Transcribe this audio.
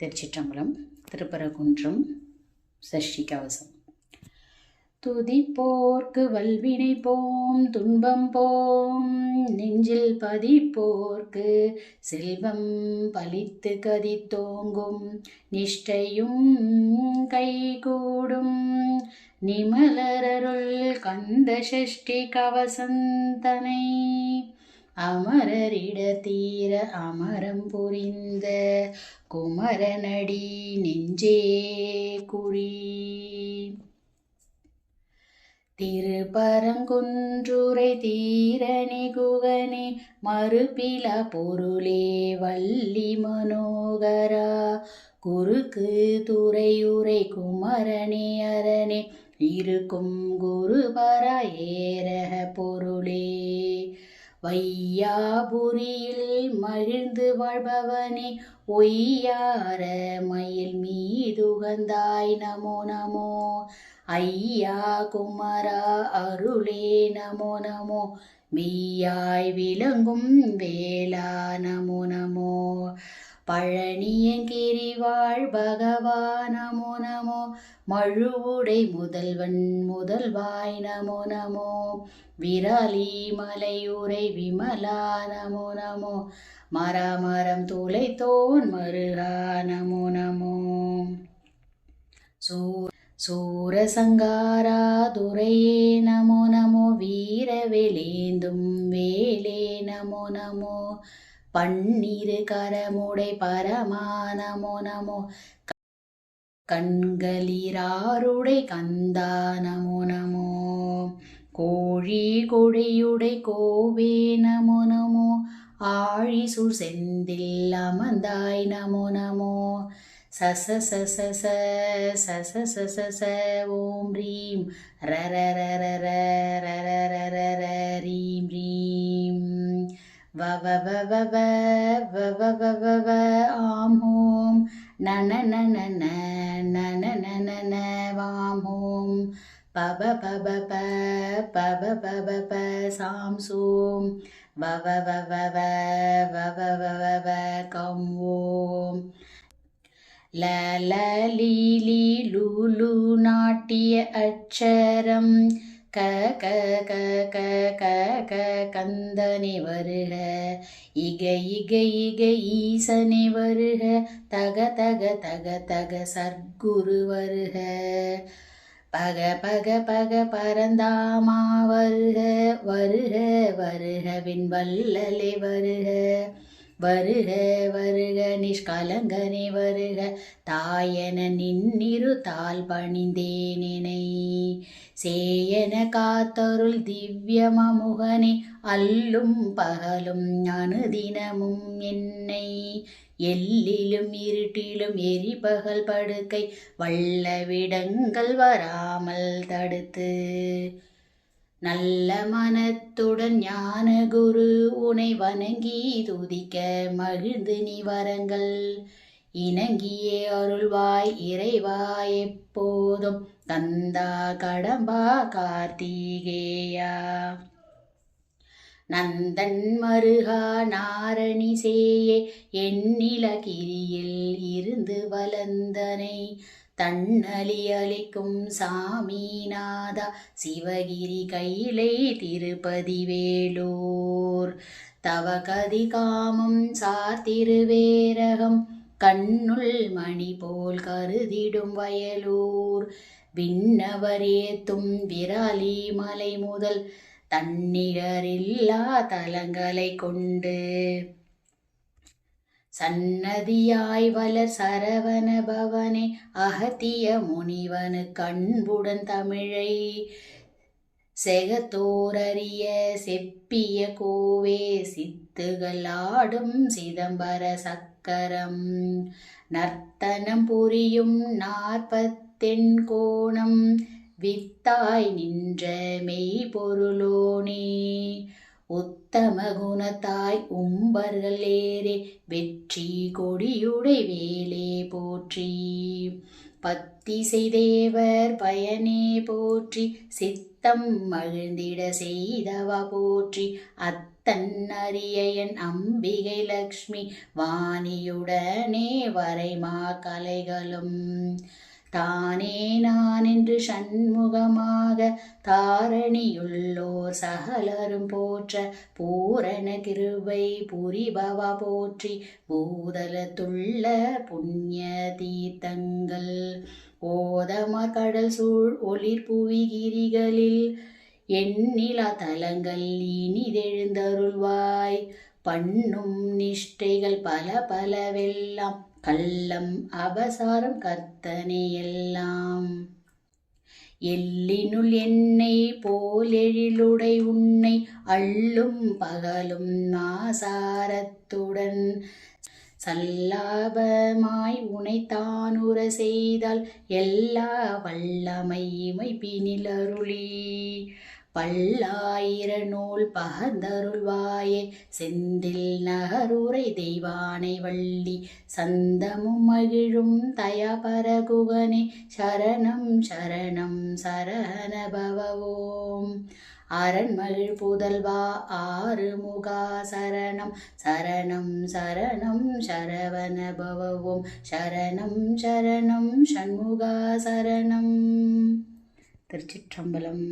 திருச்சிற்றம்பலம் திருப்பரங்குன்றம் சஷ்டி கவசம் துதிப்போர்க்கு வல்வினை போம் துன்பம் போம் நெஞ்சில் பதி போர்க்கு செல்வம் பலித்து கதி தோங்கும் நிஷ்டையும் கைகூடும். நிமலரருள் கந்த சஷ்டி கவசந்தனை அமரரிட தீர அமரம் புரிந்த குமரனடி நெஞ்சே குறி திருப்பரங்குன்றுரை தீரணி குகனே மறுபில பொருளே வள்ளி மனோகரா. குறுக்கு துறையுரை குமரனே அரணே இருக்கும் குருபர ஏரக பொருளே. வையாபுரியில் மகிழ்ந்து வாழ்பவனே ஒய்யார மயில் மீதுகந்தாய். நமோ நமோ. ஐயா குமரா அருளே. நமோ நமோ. மெய்யாய் விளங்கும் வேளா. நமோ நமோ. பழனியங்கிரிவாழ் பகவா நமோ நமோ. மழுவுடை முதல்வன் முதல்வாய் நமோ நமோ. விராலி மலையுரை விமலா நமோ நமோ. மராமரம் தூளை தோன் மருகா நமோ நமோ. சூ சூரசங்காரா துரையே நமோ நமோ. வீரவேலேந்தும் வேலே நமோ நமோ. பன்னிரு கரமுடை பரமானமோ நமோ கண்களிராருடை கந்தா நமோ நமோ கோழி கொடியுடை கோவே நமோ நமோ ஆழிசூர் செந்தில் அமர்ந்தாய் நமோ நமோ சச சச ச சச சச ச ஓம் ரீம் ரர ரர ர ரர ரர ர ரீம் ரீம் வ வ வ வ வ வ வ வ வ வ ஆம் ஓம் நன நன ந நன நன ந வாம் ஓம் பப பப ப பப பப ப சாம் சோம் வ வ வ வ வ வ வ வ வ வ கம் ஓம் ல ல லீ லீ லூ லூ நாட்டிய அச்சரம் க க க க க க கந்தனே வருக. இக இக இக ஈசனே வருக. தக தக தக தக சர்க்குரு வருக. பக பக பக பரந்தாமா வருக. வருக வருக விண்வல்லலே வருக. வருக வருக நிஷ்கலங்கனை வருக. தாயன நின்னிரு தாள் பணிந்தேனினை சேயன காத்தருள் திவ்யமமுகனே அல்லும் பகலும் அனுதினமும் என்னை. எல்லிலும் இருட்டிலும் எரிபகல் படுக்கை வல்லவிடங்கள் வராமல் தடுத்து. நல்ல மனத்துடன் ஞான குரு உனை வணங்கி துதிக்க மகிழ்ந்து நீ வரங்கள். இணங்கியே அருள்வாய் இறைவாய் எப்போதும் கந்தா கடம்பா கார்த்திகேயா. நந்தன் மருகா நாரணி சேயே எண்ணிலகிரியில் இருந்து வளர்ந்தனை. தன்னலி அளிக்கும் சாமிநாதா சிவகிரி கையிலே திருப்பதி வேலூர். தவகதி காமம் சாத்திருவேரகம் கண்ணுள் மணி போல் கருதிடும் வயலூர். விண்ணவரேத்தும் விராலி மலை முதல் தன்னிகரில்லா தலங்களை கொண்டு. சன்னதியாய் வளர் சரவண பவனே அகத்திய முனிவனு கண்புடன் தமிழை செகத்தோரறிய செப்பிய கோவே சித்துகள் ஆடும் சிதம்பர சக்கரம். நர்த்தனம் புரியும் நாற்பத்தெண் கோணம் வித்தாய் நின்ற மெய்பொருளோனே. உத்தம குணத்தாய் உம்பர்களேரே வெற்றி கொடியுடை வேலே போற்றி. பத்திசை தேவர் பயனே போற்றி சித்தம் மகிழ்ந்திட செய்தவா போற்றி. அத்தன் அரியன் அம்பிகை லக்ஷ்மி வாணியுடனே வரைமா கலைகளும். தானே நான் என்று சண்முகமாக தாரணியுள்ளோர் சகலரும் போற்ற பூரண கிருபை புரிபவா போற்றி பூதலத்துள்ள புண்ணிய தீர்த்தங்கள். ஓதமர் கடல் சூழ் ஒளிர் புவிகிரிகளில் எண்ணிலா தலங்கள் இனிதெழுந்தருள்வாய் பண்ணும் நிஷ்டைகள் பல பலவெல்லாம் கள்ளம் அபசாரம் கர்த்தனை எல்லாம். எல்லினுள் என்னை போல் எழிலுடை உன்னை அள்ளும் பகலும் நாசாரத்துடன். சல்லாபமாய் உனை தானுர செய்தால் எல்லா வல்லமைமை பினிலருளி பல்லாயிர நூல் பகர்ந்தருள்வாயே செந்தில் நகருரை தெய்வானை வள்ளி சந்தமும் மகிழும் தயபரகுகனே. சரணம் சரணம் சரணபவவோம். அரண்மகிழ் புதல்வா ஆறு முகா சரணம். சரணம் சரணம் சரவணபவவோம். சரணம் சரணம் சண்முகா சரணம். திருச்சிற்றம்பலம்.